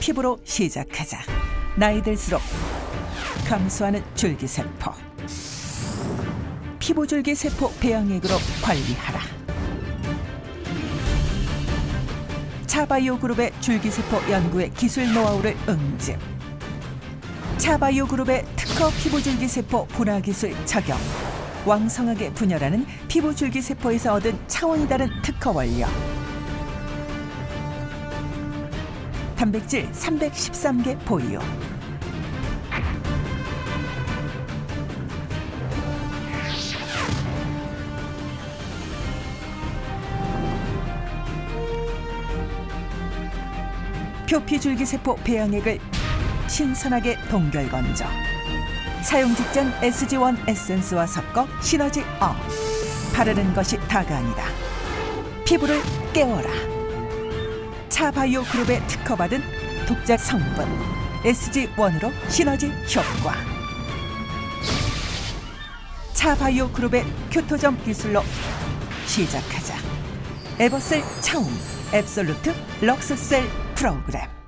피부로 시작하자. 나이 들수록 감소하는 줄기세포. 피부줄기세포 배양액으로 관리하라. 차바이오 그룹의 줄기세포 연구의 기술 노하우를 응집. 차바이오 그룹의 특허 피부줄기세포 분화 기술 적용. 왕성하게 분열하는 피부줄기세포에서 얻은 차원이 다른 특허 원료. 단백질 313개 보유. 표피줄기세포 배양액을 신선하게 동결 건져 사용 직전 SG1 에센스와 섞어 시너지 업. 바르는 것이 다가 아니다. 피부를 깨워라 차바이오 그룹의 특허받은 독자 성분 SG1으로 시너지 효과. 차바이오 그룹의 큐토점 기술로 시작하자. 에버셀 차움 앱솔루트 럭스셀 프로그램